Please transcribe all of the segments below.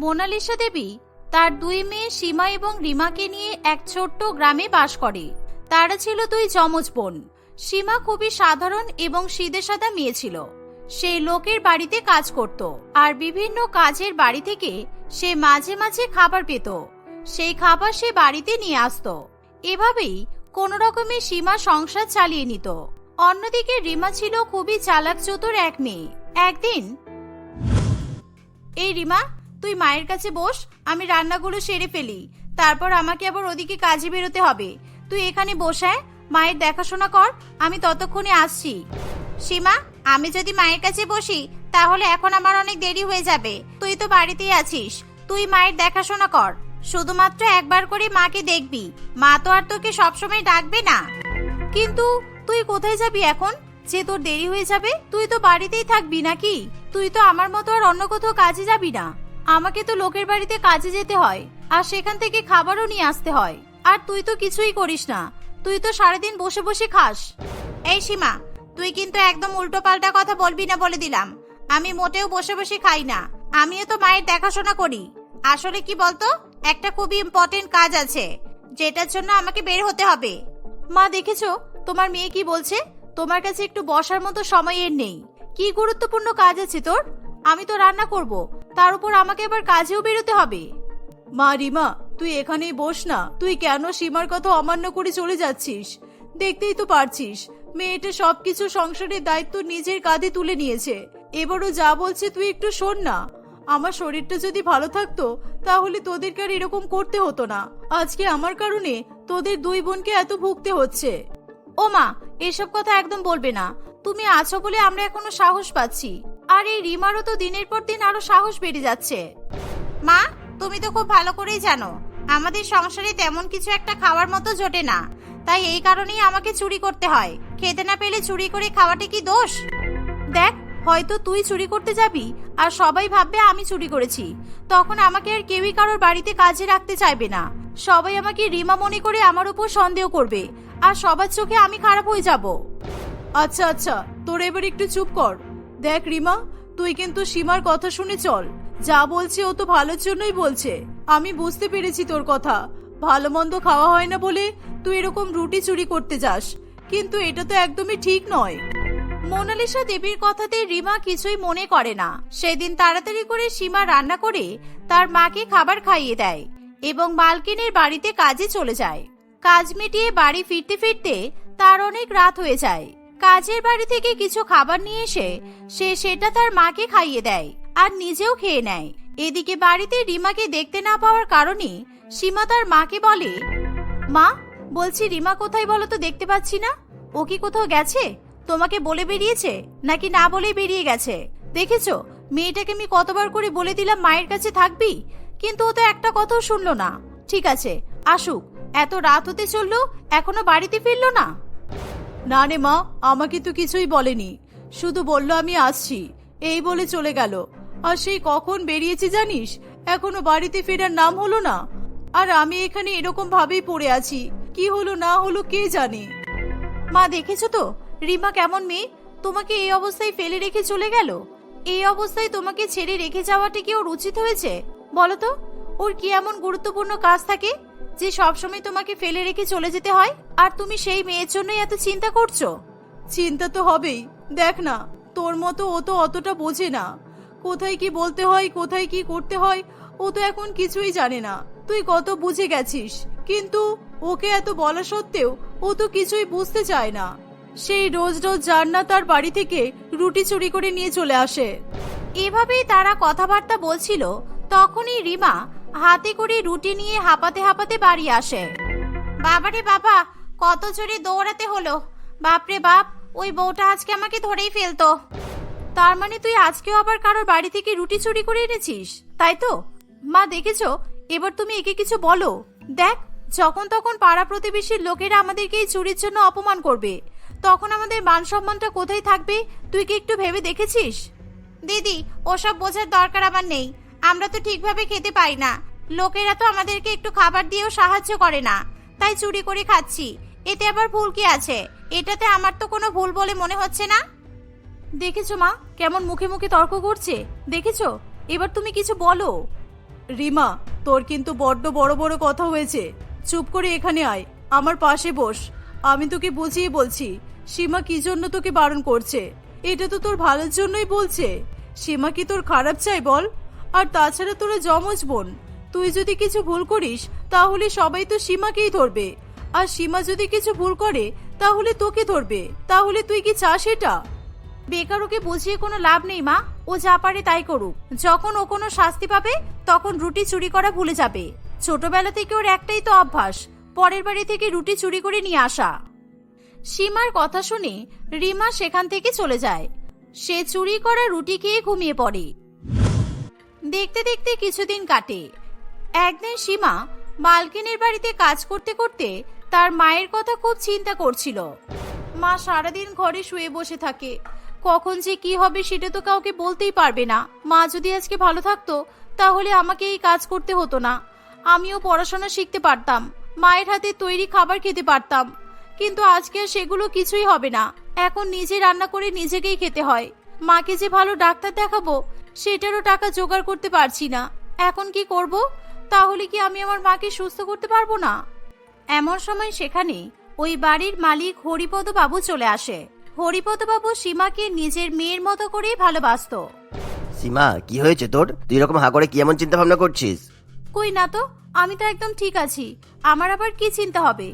Mona Lisa দেবী তার দুই মেয়ে সীমা এবং রিমাকে নিয়ে এক ছোট্ট গ্রামে বাস করে। তারা ছিল দুই যমজ বোন। সীমা খুবই সাধারণ এবং সিদে সাদা মেয়ে ছিল। সে লোকের বাড়িতে কাজ করত আর বিভিন্ন কাজের বাড়ি থেকে সে মাঝে মাঝে খাবার পেত। সেই খাবার সে বাড়িতে নিয়ে আসতো। এভাবেই কোনো রকমে সীমা সংসার চালিয়ে নিত। অন্যদিকে রিমা ছিল খুবই চালাক চতুর এক মেয়ে। একদিন এই রিমা তুই মায়ের কাছে বস, আমি রান্নাগুলো সেরে ফেলি। তারপর আমাকে আবার ওদিকে কাজে বেরোতে হবে। তুই এখানে বসায় মায়ের দেখাশোনা কর, আমি ততক্ষণে আসছি। সীমা, আমি যদি মায়ের কাছে বসি, তাহলে এখন আমার অনেক দেরি হয়ে যাবে। তুই তো বাড়িতেই আছিস। তুই মায়ের দেখাশোনা কর। শুধুমাত্র একবার করে মাকে দেখবি। মা তো আর তোকে সবসময় ডাকবে না। কিন্তু তুই কোথায় যাবি এখন? যে তোর দেরি হয়ে যাবে, তুই তো বাড়িতেই থাকবি নাকি? তুই তো আমার মতো আর অন্য কোথাও কাজে যাবি না। আমাকে তো লোকের বাড়িতে কাজে যেতে হয়, আর সেখান থেকে খাবারও নিয়ে আসতে হয়। আর তুই তো কিছুই করিস না। তুই তো সারাদিন বসে বসে খাস। এই সীমা, তুই কিন্তু একদম উল্টো পাল্টা কথা বলবি না বলে দিলাম। আমি মোটেও বসে বসে খাই না। আমিও তো মায়ের দেখাশোনা করি। আসলে কি বলতো, একটা খুবই ইম্পর্টেন্ট কাজ আছে। যেটার জন্য আমাকে বের হতে হবে। মা, দেখেছ? তোমার মেয়ে কি বলছে? তোমার কাছে একটু বসার মতো সময়ের নেই। কি গুরুত্বপূর্ণ কাজ আছে তোর? আমি তো রান্না করব। তার উপর আমাকে এবার কাজেও বেরোতে হবে। মা রিমা তুই এখানেই বস না। তুই কেন সীমার কথা অমান্য করে চলে যাচ্ছিস? দেখতেই তো পারছিস মেয়েটা সবকিছু সংসারের দায়িত্ব নিজের কাঁধে তুলে নিয়েছে। এবারও যা বলছে তুই একটু শোন না। আমার শরীরটা যদি ভালো থাকতো তাহলে তোদেরকে আর এরকম করতে হতো না। আজকে আমার কারণে তোদের দুই বোনকে এত ভুগতে হচ্ছে। ও মা এসব কথা একদম বলবে না। তুমি আছো বলে আমরা এখনও সাহস পাচ্ছি। আর এই রিমারও তো দিনের পর দিন আরও সাহস বেড়ে যাচ্ছে। মা, তুমি তো খুব ভালো করেই জানো, আমাদের সংসারে তেমন কিছু একটা খাওয়ার মতো জোটে না। তাই এই কারণেই আমাকে চুরি করতে হয়। খেতে না পেলে চুরি করে খাওয়াটা কি দোষ? দেখ, হয়তো তুই চুরি করতে যাবি, আর সবাই ভাববে আমি চুরি করেছি। তখন আমাকে আর কেউই কারোর বাড়িতে কাজে রাখতে চাইবে না। সবাই আমাকে রিমা মনে করে আমার উপর সন্দেহ করবে, আর সবার চোখে আমি খারাপ হয়ে যাব। আচ্ছা আচ্ছা তোর এবার একটু চুপ কর। দেখ রিমা, তুই কিন্তু সীমার কথা শুনে চল। যা বলছে ও তো ভালোর জন্যই বলছে। আমি বুঝতে পেরেছি তোর কথা। ভালো মন্দ খাওয়া হয় না বলে তুই এরকম রুটি চুরি করতে যাস। কিন্তু এটা তো একদমই ঠিক নয়। মোনালিসা দেবীর কথাতে রিমা কিছুই মনে করে না। সেদিন তাড়াতাড়ি করে সীমা রান্না করে তার মাকে খাবার খাইয়ে দেয় এবং মালকিনের বাড়িতে কাজে চলে যায়। কাজ মিটিয়ে বাড়ি ফিরতে ফিরতে তার অনেক রাত হয়ে যায়। কাজের বাড়ি থেকে কিছু খাবার নিয়ে এসে সে সেটা তার মাকে খাইয়ে দেয় আর নিজেও খেয়ে নেয়। এদিকে বাড়িতে রিমাকে দেখতে না পাওয়ার কারণে সীমা তার মাকে বলে, মা, বলছি রিমা কোথায় বলো তো দেখতে পাচ্ছি না। ও কি কোথাও গেছে? তোমাকে বলে বেরিয়েছে নাকি না বলেই বেরিয়ে গেছে? দেখেছ, মেয়েটাকে আমি কতবার করে বলে দিলাম মায়ের কাছে থাকবি? কিন্তু ও তো একটা কথাও শুনলো না। ঠিক আছে, আসুক। এত রাত হতে চলল, এখনও বাড়িতে ফিরলো না? না রে মা, আমাকে তো কিছুই বলেনি। শুধু বলল আমি আসছি। এই বলে চলে গেল। আর সেই কখন বেরিয়েছে জানিস? এখনও বাড়িতে ফেরার নাম হলো না। আর আমি এখানে এরকম ভাবেই পড়ে আছি। কি হলো না হলো কে জানে? মা, দেখেছ তো? রিমা কেমন মেয়ে? তোমাকে এই অবস্থায় ফেলে রেখে চলে গেল? এই অবস্থায় তোমাকে ছেড়ে রেখে যাওয়াটা কি ওর উচিত হয়েছে? বলো তো, ওর কি এমন গুরুত্বপূর্ণ কাজ থাকে? যে সবসময় তোমাকে ফেলে রেখে চলে যেতে হয়? আর তুমি সেই মেয়ের জন্যই এত চিন্তা করছ? চিন্তা তো হবেই। দেখ না তোর মতো ও তো অতটা বোঝে না। কোথায় কি বলতে হয় কোথায় কি করতে হয় ও তো এখন কিছুই জানে না। তুই কত বুঝে গেছিস। কিন্তু ওকে এত বলা সত্ত্বেও ও তো কিছুই বুঝতে চায় না। সেই রোজ রোজ জান্না তার বাড়ি থেকে রুটি চুরি করে নিয়ে চলে আসে। এভাবেই তারা কথাবার্তা বলছিল। তখনই রিমা হাতে করে রুটি নিয়ে হাঁপাতে হাঁপাতে বাড়ি আসে। বাবারে বাবা, কত জোরে দৌড়াতে হলো। বাপরে বাপ, ওই বউটা আজকে আমাকে ধরেই ফেলতো। তার মানে তুই আজকেও আবার কারোর বাড়ি থেকে রুটি চুরি করে এনেছিস, তাই তো? মা, দেখেছ? এবার তুমি একে কিছু বলো। দেখ, যখন তখন পাড়া প্রতিবেশীর লোকেরা আমাদেরকে এই চুরির জন্য অপমান করবে। তখন আমাদের মান সম্মানটা কোথায় থাকবে? তুই কি একটু ভেবে দেখেছিস? দিদি, ওসব বোঝার দরকার আমার নেই। আমরা তো ঠিকভাবে খেতে পাই না। লোকেরা তো আমাদেরকে একটু খাবার দিয়েও সাহায্য করে না। তাই চুরি করে খাচ্ছি। এতে আবার ভুল কি আছে? এটাতে আমার তো কোনো ভুল বলে মনে হচ্ছে না। দেখেছ মা, কেমন মুখে মুখে তর্ক করছে? দেখেছ? এবার তুমি কিছু বলো। রিমা, তোর কিন্তু বড্ড বড় বড় কথা হয়েছে। চুপ করে এখানে আয়। আমার পাশে বস। আমি তোকে বুঝিয়ে বলছি, সীমা কি জন্য তোকে বারণ করছে? এটা তো তোর ভালোর জন্যই বলছে। সীমা কি তোর খারাপ চাই বল? আর তাছাড়া তোরা যমজ বোন, তুই যদি কিছু ভুল করিস, তাহলে সবাই তো সীমাকেই ধরবে। আর সীমা যদি কিছু ভুল করে, তাহলে তোকে ধরবে। তাহলে তুই কি চাস এটা? বেকার ওকে বুঝিয়ে কোনো লাভ নেই, মা। ও যা পারে তাই করুক। যখন ও কোনো শাস্তি পাবে, তখন রুটি চুরি করা ভুলে যাবে। ছোটবেলা থেকে ওর একটাই তো অভ্যাস, পরের বাড়ি থেকে রুটি চুরি করে নিয়ে আসা। সীমার কথা শুনে রিমা সেখান থেকে চলে যায়। সে চুরি করা রুটি খেয়ে ঘুমিয়ে পড়ে। দেখতে দেখতে কিছুদিন কাটে। একদিন সীমা মালকিনের বাড়িতে কাজ করতে করতে তার মায়ের কথা খুব চিন্তা করছিল। মা সারাদিন ঘরে শুয়ে বসে থাকে। কখন যে কি হবে সেটা তো কাউকে বলতেই পারবে না। মা যদি আজকে ভালো থাকতো, তাহলে আমাকে এই কাজ করতে হতো না। আমিও পড়াশোনা শিখতে পারতাম, মায়ের হাতে তৈরি খাবার খেতে পারতাম। কিন্তু আজকে সেগুলো কিছুই হবে না। এখন নিজে রান্না করে নিজেকেই খেতে হয়। মাকে যে ভালো ডাক্তার দেখাবো সেটারও টাকা জোগাড় করতে পারছি না। এখন কি করব? তাহলে কি আমি আমার মাকে সুস্থ করতে পারব না? এমন সময় সেখানে ওই বাড়ির মালিক হরিপদ বাবু চলে আসে। হরিপদ বাবু সীমাকে নিজের মেয়ের মতো করেই ভালোবাসতো। সীমা কি হয়েছে তোর? তুই এরকম হা করে কি এমন চিন্তা ভাবনা করছিস? কই না তো আমি তো একদম ঠিক আছি। আমার আবার কি চিন্তা হবে?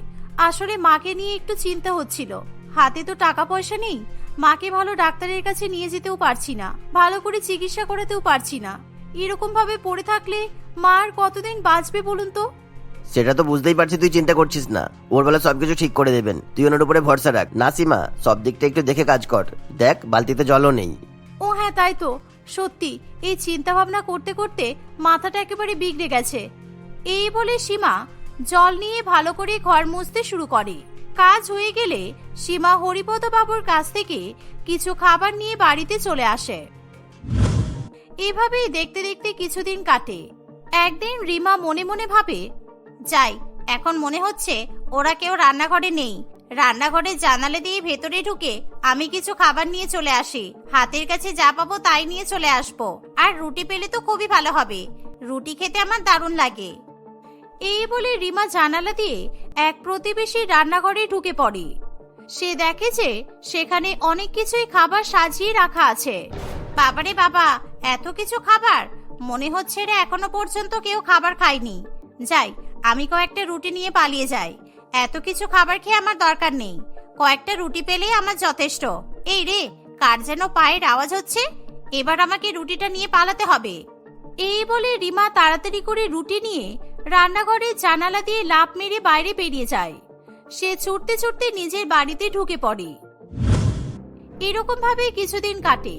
আসলে মাকে নিয়ে একটু চিন্তা হচ্ছিল। হাতে তো টাকা পয়সা নেই মাকে ভালো ডাক্তারের কাছে নিয়ে যেতেও পারছি না ভালো করে চিকিৎসা করাতেও পারছি না। এরকম ভাবে পড়ে থাকলে মা আর কতদিন বাঁচবে বলুন তো? সেটা তো বুঝতেই পারছি তুই চিন্তা করছিস না। ওর বেলা সবকিছু ঠিক করে দেবেন। তুই ওনার উপরে ভরসা রাখ। না সীমা সব দিকটা একটু দেখে কাজ কর। দেখ বালতিতে জলও নেই। ও হ্যাঁ তাই তো। সত্যি এই চিন্তা ভাবনা করতে করতে মাথাটা একেবারে বিগড়ে গেছে। এই বলে সীমা জল নিয়ে ভালো করে ঘর মুছতে শুরু করে। কাজ হয়ে গেলে সীমা হরিপদ বাবুর কাছ থেকে কিছু খাবার নিয়ে বাড়িতে চলে আসে। এভাবেই দেখতে দেখতে কিছুদিন কাটে। একদিন রিমা মনে মনে ভাবে, যাই, এখন মনে হচ্ছে ওরা কেউ রান্নাঘরে নেই। রান্নাঘরে জানালে দিয়ে ভেতরে ঢুকে আমি কিছু খাবার নিয়ে চলে আসি। হাতের কাছে যা পাবো তাই নিয়ে চলে আসব। আর রুটি পেলে তো খুবই ভালো হবে। রুটি খেতে আমার দারুণ লাগে। এই বলে রিমা জানালা দিয়ে এক প্রতিবেশীর রান্নাঘরে ঢুকে পড়ে। সে দেখে যে সেখানে অনেক কিছুই খাবার সাজিয়ে রাখা আছে। বাবারে বাবা, এত কিছু খাবার? মনে হচ্ছে রে এখনও পর্যন্ত কেউ খাবার খায়নি। যাই, আমি কয়েকটা রুটি নিয়ে পালিয়ে যাই। এত কিছু খাবার খেয়ে আমার দরকার নেই। কয়েকটা রুটি পেলেই আমার যথেষ্ট। এই রে, কার যেন পায়ের আওয়াজ হচ্ছে? এবার আমাকে রুটিটা নিয়ে পালাতে হবে। এই বলে রিমা তাড়াতাড়ি করে রুটি নিয়ে রান্নাঘরে জানালা দিয়ে লাফ মেরে বাইরে বেরিয়ে যায়। সে ছুটতে ছুটতে নিজের বাড়িতে ঢুকে পড়ে। এরকম ভাবে কিছুদিন কাটে।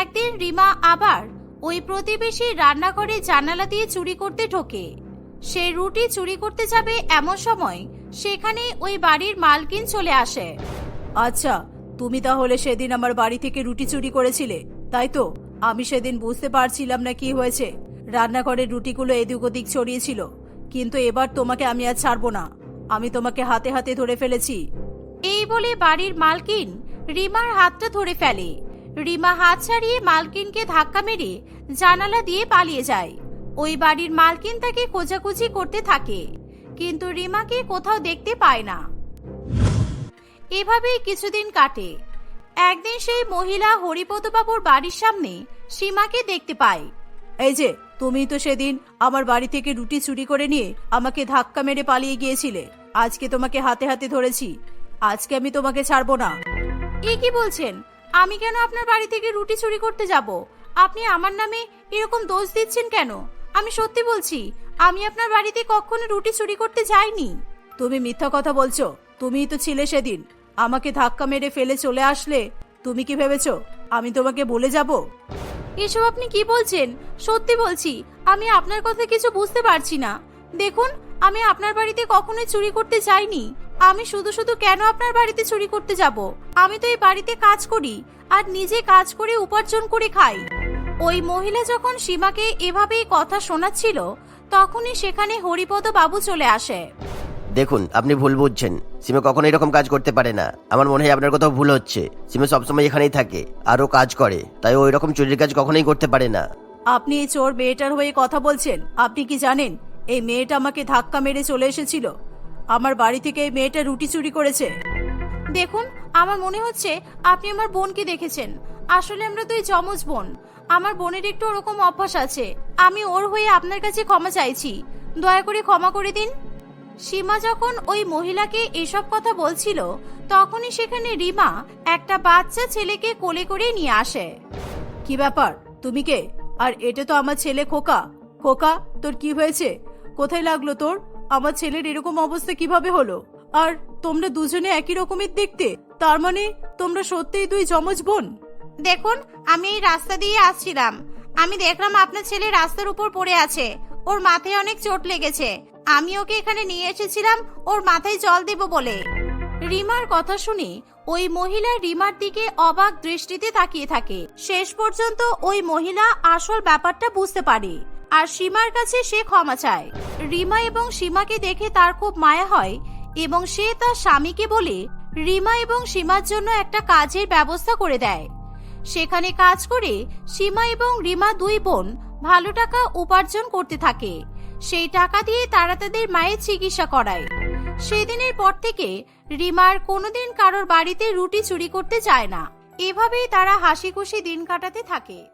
একদিন রিমা আবার ওই প্রতিবেশীর রান্নাঘরে জানালা দিয়ে চুরি করতে ঢোকে। সে রুটি চুরি করতে যাবে এমন সময় সেখানে ওই বাড়ির মালকিন চলে আসে। আচ্ছা তুমি তাহলে সেদিন আমার বাড়ি থেকে রুটি চুরি করেছিলে, তাই তো? আমি সেদিন বুঝতে পারছিলাম না কি হয়েছে। রান্নাঘরের রুটিগুলো এদিক ওদিক ছড়িয়েছিল কিন্তু এবার তোমাকে আমি আর ছাড়বো না। আমি তোমাকে হাতে হাতে ধরে ফেলেছি। এই বলে বাড়ির মালকিন রিমার হাতটা ধরে ফেলে। রিমা হাত ছাড়িয়ে মালকিনকে ধাক্কা মেরে জানালা দিয়ে পালিয়ে যায়। ওই বাড়ির মালকিন তাকে খোঁজাখুঁজি করতে থাকে। কিন্তু রিমাকে কোথাও দেখতে পায় না। এভাবেই কিছুদিন কাটে। একদিন সেই মহিলা হরিপদবাবুর বাড়ির সামনে সীমাকে দেখতে পায়। এই যে তুমি তো সেদিন আমার বাড়ি থেকে রুটি চুরি করে নিয়ে আমাকে ধাক্কা মেরে পালিয়ে গিয়েছিলে। আজকে তোমাকে হাতে হাতে ধরেছি। আজকে আমি তোমাকে ছাড়বো না। এ কি বলছেন? আমি কেন আপনার বাড়ি থেকে রুটি চুরি করতে যাব? আপনি আমার নামে এরকম দোষ দিচ্ছেন কেন? আমি সত্যি বলছি আমি আপনার বাড়িতে কখনো রুটি চুরি করতে যাইনি। তুমি মিথ্যা কথা বলছো। তুমিই তো ছিলে সেদিন। আমাকে ধাক্কা মেরে ফেলে চলে আসলে তুমি কি ভেবেছো? আমি তোমাকে বলে যাব? এসব আপনি কি বলছেন? সত্যি বলছি, আমি আপনার কথা কিছু বুঝতে পারছি না। দেখুন, আমি আপনার বাড়িতে কখনোই চুরি করতে যাইনি। আমি শুধু শুধু কেন আপনার বাড়িতে চুরি করতে যাব? আমি তো এই বাড়িতে কাজ করি, আর নিজে কাজ করে উপার্জন করে খাই। ওই মহিলা যখন সীমাকে এভাবেই কথা শোনাচ্ছিল, তখনই সেখানে হরিপদ বাবু চলে আসে। দেখুন আপনি ভুল বুঝছেন। সিমে কখনো এরকম কাজ করতে পারে না। আমার মনে হয় আপনার কোথাও ভুল হচ্ছে। সিমে সবসময় এখানেই থাকে আর ও কাজ করে। তাই ওই রকম চুরির কাজ কখনোই করতে পারে না। আপনি এই চোর মেয়েটার হয়ে কথা বলছেন? আপনি কি জানেন? এই মেয়েটা আমাকে ধাক্কা মেরে চলে এসেছিল। আমার বাড়ি থেকে এই মেয়েটা রুটি চুরি করেছে। দেখুন আমার মনে হচ্ছে আপনি আমার বোনকে দেখেছেন। আসলে আমরা তো দুই যমজ বোন। আমার বোনের একটু ওরকম অভ্যাস আছে। আমি ওর হয়ে আপনার কাছে ক্ষমা চাইছি। দয়া করে ক্ষমা করে দিন। সীমা যখন ওই মহিলাকে এসব কথা বলছিল, তখনই সেখানে রিমা একটা বাচ্চা ছেলেকে কোলে করে নিয়ে আসে। কি ব্যাপার? তুমি কে? আর এটা তো আমার ছেলে খোকা। খোকা, তোর কি হয়েছে? কোথায় লাগল তোর? আমার ছেলের এরকম অবস্থা কীভাবে হলো? আর তোমরা দুজনে একই রকমের দেখতে, তার মানে তোমরা সত্যিই দুই যমজ বোন? দেখুন, আমি এই রাস্তা দিয়ে আসছিলাম। আমি দেখলাম আপনার ছেলে রাস্তার উপর পড়ে আছে। ওর মাথায় অনেক চোট লেগেছে। আমি ওকে এখানে নিয়ে এসেছিলাম, ওর মাথায় জল দেব বলে। রিমার কথা শুনে ওই মহিলা রিমার দিকে অবাক দৃষ্টিতে তাকিয়ে থাকে। শেষ পর্যন্ত ওই মহিলা আসল ব্যাপারটা বুঝতে পারে আর সীমার কাছে সে ক্ষমা চায়। রিমা এবং সীমাকে দেখে তার খুব মায়া হয় এবং সে তার স্বামীকে বলে, রিমা এবং সীমার জন্য একটা কাজের ব্যবস্থা করে দেয়। সেখানে কাজ করে সীমা এবং রিমা দুই বোন ভালো টাকা উপার্জন করতে থাকে। সেই টাকা দিয়ে তারা তাদের মায়ের চিকিৎসা করায়। সেদিনের পর থেকে রিমার কোনোদিন কারোর বাড়িতে রুটি চুরি করতে যায় না। এভাবেই তারা হাসি খুশি দিন কাটাতে থাকে।